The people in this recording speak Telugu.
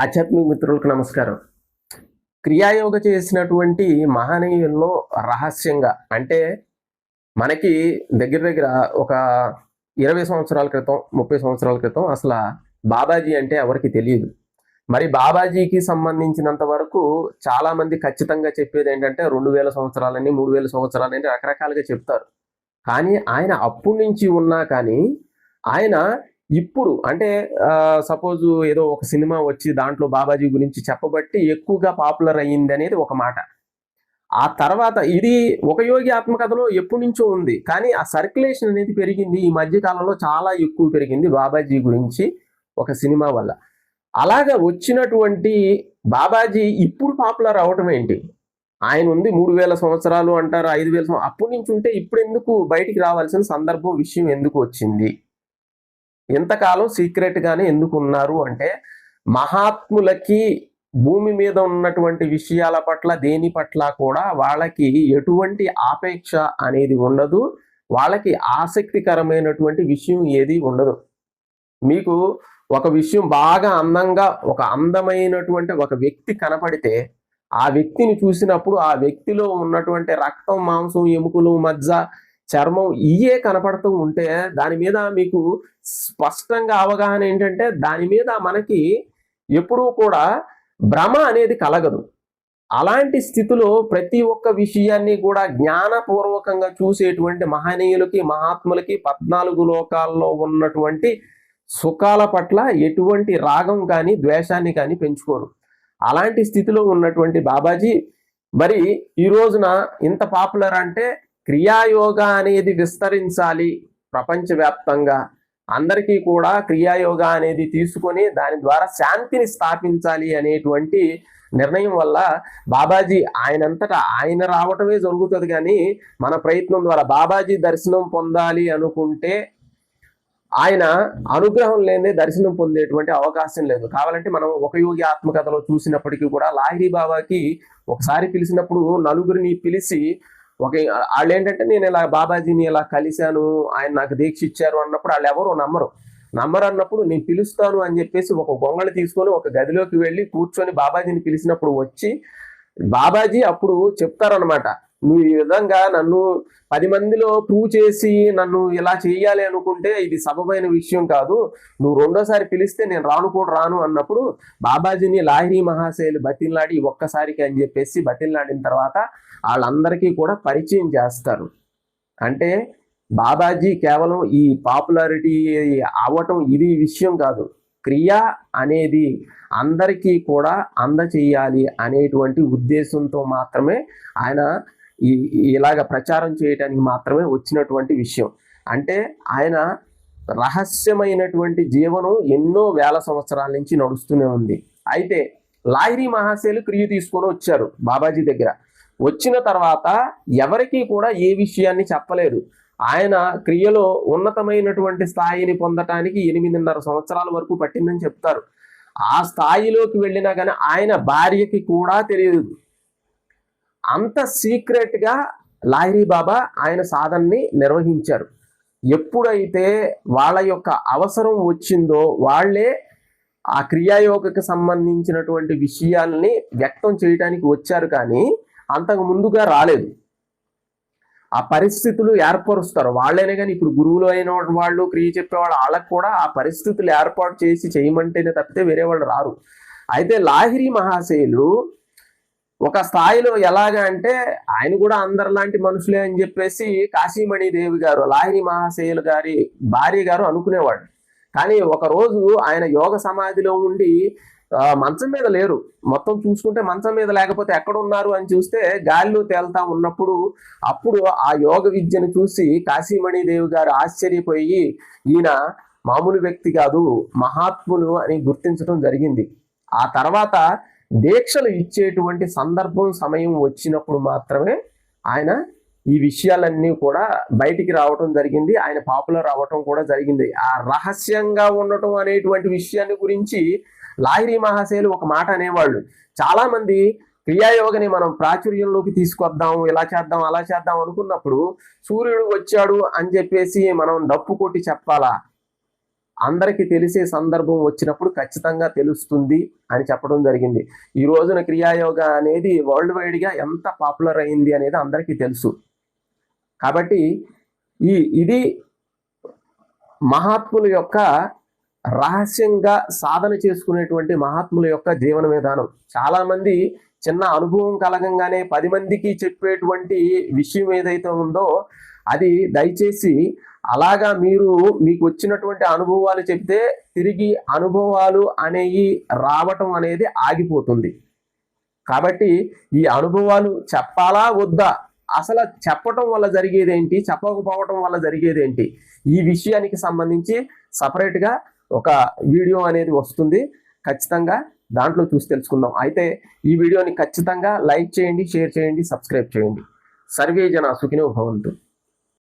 ఆధ్యాత్మిక మిత్రులకు నమస్కారం. క్రియాయోగ చేసినటువంటి మహనీయుల్లో రహస్యంగా అంటే మనకి దగ్గర దగ్గర ఒక ఇరవై సంవత్సరాల క్రితం ముప్పై సంవత్సరాల క్రితం అసలు బాబాజీ అంటే ఎవరికి తెలియదు. మరి బాబాజీకి సంబంధించినంత వరకు చాలామంది ఖచ్చితంగా చెప్పేది ఏంటంటే రెండు వేల సంవత్సరాలని మూడు వేల సంవత్సరాలని రకరకాలుగా చెప్తారు. కానీ ఆయన అప్పటి నుంచి ఉన్నా కానీ ఆయన ఇప్పుడు అంటే సపోజ్ ఏదో ఒక సినిమా వచ్చి దాంట్లో బాబాజీ గురించి చెప్పబట్టి ఎక్కువగా పాపులర్ అయ్యింది అనేది ఒక మాట. ఆ తర్వాత ఇది ఒక యోగి ఆత్మకథలో ఎప్పటి నుంచో ఉంది. కానీ ఆ సర్క్యులేషన్ అనేది పెరిగింది. ఈ మధ్యకాలంలో చాలా ఎక్కువ పెరిగింది బాబాజీ గురించి ఒక సినిమా వల్ల. అలాగా వచ్చినటువంటి బాబాజీ ఇప్పుడు పాపులర్ అవటం ఏంటి? ఆయన ఉంది మూడు వేల సంవత్సరాలు అంటారు ఐదు వేల సంవత్సరాలు అప్పటి నుంచి ఉంటే ఇప్పుడు ఎందుకు బయటికి రావాల్సిన సందర్భం విషయం ఎందుకు వచ్చింది? ఇంతకాలం సీక్రెట్ గానే ఎందుకు ఉన్నారు అంటే మహాత్ములకి భూమి మీద ఉన్నటువంటి విషయాల పట్ల దేని పట్ల కూడా వాళ్ళకి ఎటువంటి ఆపేక్ష అనేది ఉండదు. వాళ్ళకి ఆసక్తికరమైనటువంటి విషయం ఏది ఉండదు. మీకు ఒక విషయం బాగా అందంగా ఒక అందమైనటువంటి ఒక వ్యక్తి కనపడితే ఆ వ్యక్తిని చూసినప్పుడు ఆ వ్యక్తిలో ఉన్నటువంటి రక్తం మాంసం ఎముకలు మజ్జ చర్మం ఇయే కనపడుతూ ఉంటే దాని మీద మీకు స్పష్టంగా అవగాహన ఏంటంటే దాని మీద మనకి ఎప్పుడూ కూడా భ్రమ అనేది కలగదు. అలాంటి స్థితిలో ప్రతి ఒక్క విషయాన్ని కూడా జ్ఞానపూర్వకంగా చూసేటువంటి మహనీయులకి మహాత్ములకి పద్నాలుగు లోకాల్లో ఉన్నటువంటి సుఖాల పట్ల ఎటువంటి రాగం కానీ ద్వేషాన్ని కానీ పెంచుకోరు. అలాంటి స్థితిలో ఉన్నటువంటి బాబాజీ మరి ఈ రోజున ఇంత పాపులర్ అంటే క్రియాయోగ అనేది విస్తరించాలి ప్రపంచవ్యాప్తంగా. అందరికీ కూడా క్రియాయోగ అనేది తీసుకొని దాని ద్వారా శాంతిని స్థాపించాలి అనేటువంటి నిర్ణయం వల్ల బాబాజీ ఆయనంతటా ఆయన రావటమే జరుగుతుంది కానీ మన ప్రయత్నం ద్వారా బాబాజీ దర్శనం పొందాలి అనుకుంటే ఆయన అనుగ్రహం లేని దర్శనం పొందేటువంటి అవకాశం లేదు. కావాలంటే మనం ఒక యోగి ఆత్మకథలో చూసినప్పటికీ కూడా లాహిరి బాబాకి ఒకసారి పిలిచినప్పుడు నలుగురిని పిలిచి ఒక వాళ్ళు ఏంటంటే నేను ఇలా బాబాజీని ఇలా కలిశాను ఆయన నాకు దీక్ష ఇచ్చారు అన్నప్పుడు వాళ్ళు ఎవరు నమ్మరు. నమ్మరు అన్నప్పుడు నేను పిలుస్తాను అని చెప్పేసి ఒక గొంగళి తీసుకొని ఒక గదిలోకి వెళ్ళి కూర్చొని బాబాజీని పిలిచినప్పుడు వచ్చి బాబాజీ అప్పుడు చెప్తారనమాట నువ్వు ఈ విధంగా నన్ను పది మందిలో ప్రూవ్ చేసి నన్ను ఇలా చేయాలి అనుకుంటే ఇది సబమైన విషయం కాదు. నువ్వు రెండోసారి పిలిస్తే నేను రాను కూడా రాను అన్నప్పుడు బాబాజీని లాహిరి మహాశైలు బతిన్లాడి ఒక్కసారికి అని చెప్పేసి బతిన్లాడిన తర్వాత వాళ్ళందరికీ కూడా పరిచయం చేస్తారు. అంటే బాబాజీ కేవలం ఈ పాపులారిటీ అవ్వటం ఇది విషయం కాదు. క్రియ అనేది అందరికీ కూడా అందచేయాలి అనేటువంటి ఉద్దేశంతో మాత్రమే ఆయన ఈ ఇలాగ ప్రచారం చేయడానికి మాత్రమే వచ్చినటువంటి విషయం. అంటే ఆయన రహస్యమైనటువంటి జీవనం ఎన్నో వేల సంవత్సరాల నుంచి నడుస్తూనే ఉంది. అయితే లాహిరి మహాశైలు క్రియ తీసుకొని వచ్చారు బాబాజీ దగ్గర. వచ్చిన తర్వాత ఎవరికీ కూడా ఏ విషయాన్ని చెప్పలేదు. ఆయన క్రియలో ఉన్నతమైనటువంటి స్థాయిని పొందటానికి ఎనిమిదిన్నర సంవత్సరాల వరకు పట్టిందని చెప్తారు. ఆ స్థాయిలోకి వెళ్ళినా కానీ ఆయన భార్యకి కూడా తెలియదు. అంత సీక్రెట్గా లాహిరి బాబా ఆయన సాధనని నిర్వహించారు. ఎప్పుడైతే వాళ్ళ యొక్క అవసరం వచ్చిందో వాళ్ళే ఆ క్రియాయోగకు సంబంధించినటువంటి విషయాల్ని వ్యక్తం చేయడానికి వచ్చారు కానీ అంతకు ముందుగా రాలేదు. ఆ పరిస్థితులు ఏర్పరుస్తారు. వాళ్ళైనా కానీ ఇప్పుడు గురువులు అయిన వాళ్ళు క్రియ చెప్పేవాళ్ళు వాళ్ళకు కూడా ఆ పరిస్థితులు ఏర్పాటు చేసి చేయమంటేనే తప్పితే వేరే వాళ్ళు రారు. అయితే లాహిరి మహాశయులు ఒక స్థాయిలో ఎలాగా అంటే ఆయన కూడా అందరిలాంటి మనుషులే అని చెప్పేసి కాశీమణి దేవి గారు లాహిరి మహాశయులు గారి భార్య గారు అనుకునేవాడు కానీ ఒక రోజు ఆయన యోగ సమాధిలో ఉండి మంచం మీద లేరు. మొత్తం చూసుకుంటే మంచం మీద లేకపోతే ఎక్కడ ఉన్నారు అని చూస్తే గాలిలో తేల్తా ఉన్నప్పుడు అప్పుడు ఆ యోగ విద్యను చూసి కాశీమణి దేవి గారు ఆశ్చర్యపోయి ఈయన మామూలు వ్యక్తి కాదు మహాత్ములు అని గుర్తించడం జరిగింది. ఆ తర్వాత దీక్షలు ఇచ్చేటువంటి సందర్భం సమయం వచ్చినప్పుడు మాత్రమే ఆయన ఈ విషయాలన్నీ కూడా బయటికి రావటం జరిగింది. ఆయన పాపులర్ అవ్వటం కూడా జరిగింది. ఆ రహస్యంగా ఉండటం అనేటువంటి విషయాన్ని గురించి లాహిరి మహాశైలు ఒక మాట అనేవాళ్ళు. చాలా మంది క్రియాయోగని మనం ప్రాచుర్యంలోకి తీసుకొద్దాం ఇలా చేద్దాం అలా చేద్దాం అనుకున్నప్పుడు సూర్యుడు వచ్చాడు అని చెప్పేసి మనం డప్పు కొట్టి చెప్పాలా? అందరికీ తెలిసే సందర్భం వచ్చినప్పుడు ఖచ్చితంగా తెలుస్తుంది అని చెప్పడం జరిగింది. ఈ రోజున క్రియాయోగ అనేది వరల్డ్ వైడ్గా ఎంత పాపులర్ అయింది అనేది అందరికీ తెలుసు. కాబట్టి ఈ ఇది మహాత్ముల యొక్క రహస్యంగా సాధన చేసుకునేటువంటి మహాత్ముల యొక్క జీవన విధానం. చాలామంది చిన్న అనుభవం కలగంగానే పది మందికి చెప్పేటువంటి విషయం ఏదైతే ఉందో అది దయచేసి అలాగా మీరు మీకు వచ్చినటువంటి అనుభవాలు చెప్తే తిరిగి అనుభవాలు అనేవి రావటం అనేది ఆగిపోతుంది. కాబట్టి ఈ అనుభవాలు చెప్పాలా వద్దా? అసలు చెప్పటం వల్ల జరిగేదేంటి చెప్పకపోవటం వల్ల జరిగేదేంటి ఈ విషయానికి సంబంధించి సపరేట్గా ఒక వీడియో అనేది వస్తుంది. ఖచ్చితంగా దాంట్లో చూసి తెలుసుకుందాం. అయితే ఈ వీడియోని ఖచ్చితంగా లైక్ చేయండి షేర్ చేయండి సబ్స్క్రైబ్ చేయండి. సర్వే జన సుఖినో భవంతు.